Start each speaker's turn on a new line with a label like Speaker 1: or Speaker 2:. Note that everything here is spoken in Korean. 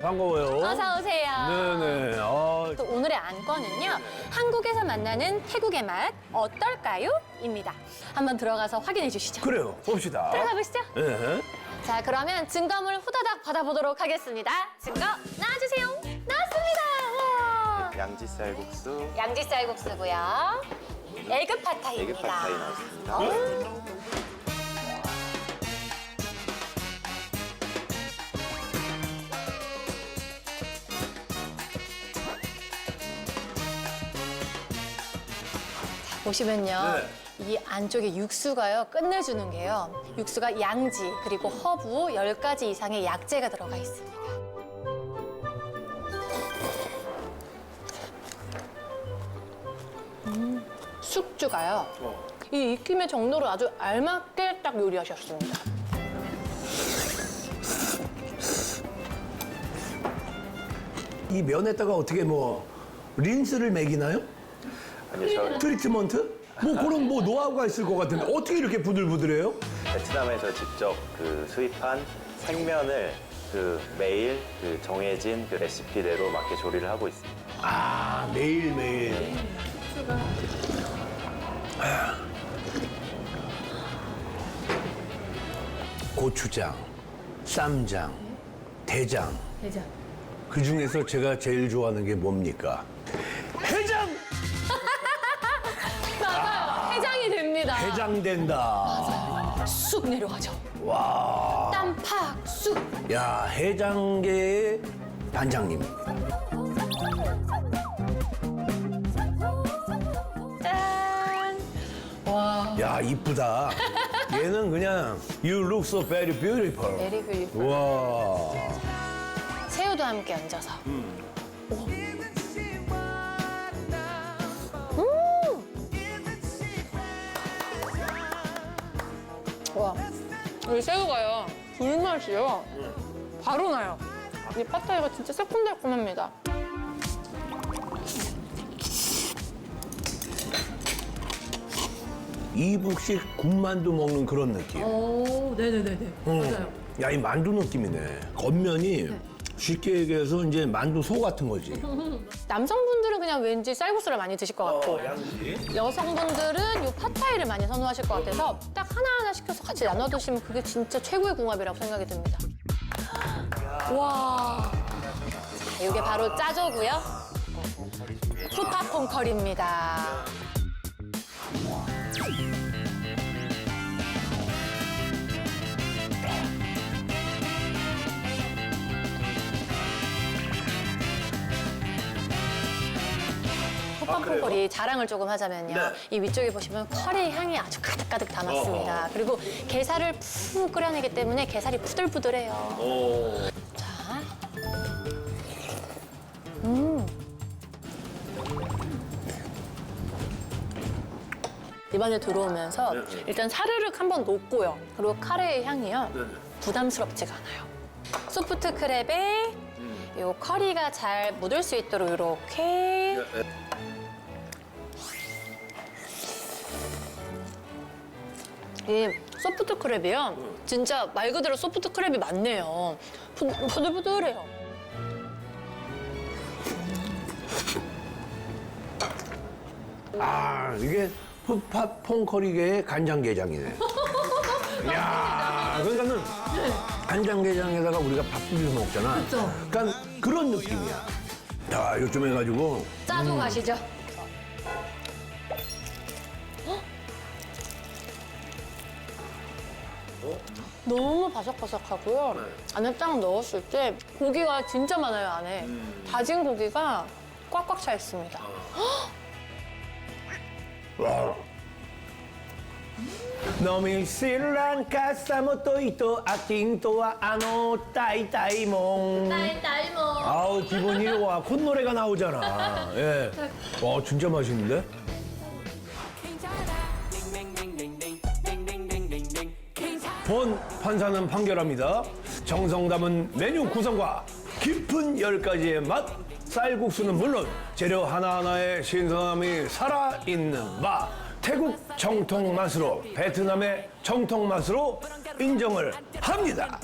Speaker 1: 반가워요.
Speaker 2: 어서 오세요.
Speaker 1: 네네. 아,
Speaker 2: 또 오늘의 안건은요. 한국에서 만나는 태국의 맛 어떨까요? 입니다. 한번 들어가서 확인해 주시죠.
Speaker 1: 그래요. 봅시다.
Speaker 2: 들어가 보시죠.
Speaker 1: 예.
Speaker 2: 자, 그러면 증거물 후다닥 받아보도록 하겠습니다. 증거 나와주세요. 나왔습니다. 와.
Speaker 3: 양지 쌀국수,
Speaker 2: 양지 쌀국수고요. 에그 파타이입니다.
Speaker 3: 에그 파타이 나왔습니다.
Speaker 2: 보시면요. 이 안쪽에 육수가요, 끝내주는 게요. 육수가 양지, 그리고 허브 10가지 이상의 약재가 들어가 있습니다. 음, 숙주가요. 이 익힘의 정도를 아주 알맞게 딱 요리하셨습니다.
Speaker 1: 이 면에다가 어떻게 뭐 린스를 매기나요?
Speaker 3: 아니요, 저
Speaker 1: 트리트먼트? 뭐 그런 뭐 노하우가 있을 것 같은데 어떻게 이렇게 부들부들해요?
Speaker 3: 베트남에서 직접 그 수입한 생면을 그 매일 그 정해진 그 레시피대로 맞게 조리를 하고 있습니다.
Speaker 1: 아 매일 매일. 고추장, 쌈장, 대장.
Speaker 2: 대장.
Speaker 1: 그 중에서 제가 제일 좋아하는 게 뭡니까? 해장!
Speaker 2: 됩니다.
Speaker 1: 해장된다.
Speaker 2: 쑥 내려가죠.
Speaker 1: 와.
Speaker 2: 땀 팍 쑥.
Speaker 1: 야, 해장계의 반장님입니다.
Speaker 2: 짠. 와.
Speaker 1: 야, 이쁘다. 얘는 그냥 You look so very beautiful.
Speaker 2: 메리 뷰리풀.
Speaker 1: 와.
Speaker 2: 새우도 함께 얹어서. 오. 음. 와. 이 새우가요. 불맛이요. 바로 나요. 이 파타이가 진짜 새콤달콤합니다.
Speaker 1: 이북식 군만두 먹는 그런 느낌.
Speaker 2: 오, 네네네네.
Speaker 1: 응. 야, 이 만두 느낌이네. 겉면이 쉽게 얘기해서 이제 만두 소 같은 거지.
Speaker 2: 남성분들은 그냥 왠지 쌀국수를 많이 드실 것 같고
Speaker 1: 양지.
Speaker 2: 여성분들은 이 팟타이를 많이 선호하실 것 같아서 딱 하나하나 시켜서 같이 나눠 드시면 그게 진짜 최고의 궁합이라고 생각이 듭니다. 와. 자, 이게 바로 짜조고요. 푸파퐁 커리입니다. 푸파퐁 커리 자랑을 조금 하자면요.
Speaker 1: 네.
Speaker 2: 이 위쪽에 보시면 커리 향이 아주 가득가득 담았습니다. 그리고 게살을 푹 끓여내기 때문에 게살이 부들부들해요.
Speaker 1: 오.
Speaker 2: 자. 음. 입안에 들어오면서 일단 사르륵 한번 녹고요. 그리고 카레의 향이요. 부담스럽지가 않아요. 소프트 크랩에 요 커리가 잘 묻을 수 있도록 이렇게 이 소프트 크랩이요. 진짜 말 그대로 소프트 크랩이 맞네요. 부, 부들부들해요.
Speaker 1: 아, 이게 푸파퐁 커리계의 간장게장이네. 야 그러니까는 간장게장에다가 우리가 밥 비벼서 먹잖아.
Speaker 2: 그쵸.
Speaker 1: 그러니까 그런 느낌이야. 자, 요즘 해가지고
Speaker 2: 짜고 가시죠. 헉? 너무 바삭바삭하고요. 안에 딱 넣었을 때 고기가 진짜 많아요, 안에. 다진 고기가 꽉꽉 차 있습니다.
Speaker 1: 와. 아노 따이따이몽.
Speaker 2: 딸딸모.
Speaker 1: 아우 기분이 와 콧노래가 나오잖아. 예. 와 진짜 맛있는데? 본 판사는 판결합니다. 정성 담은 메뉴 구성과 깊은 열 가지의 맛. 쌀국수는 물론 재료 하나하나의 신선함이 살아있는 맛 태국 정통 맛으로 베트남의 정통 맛으로 인정을 합니다.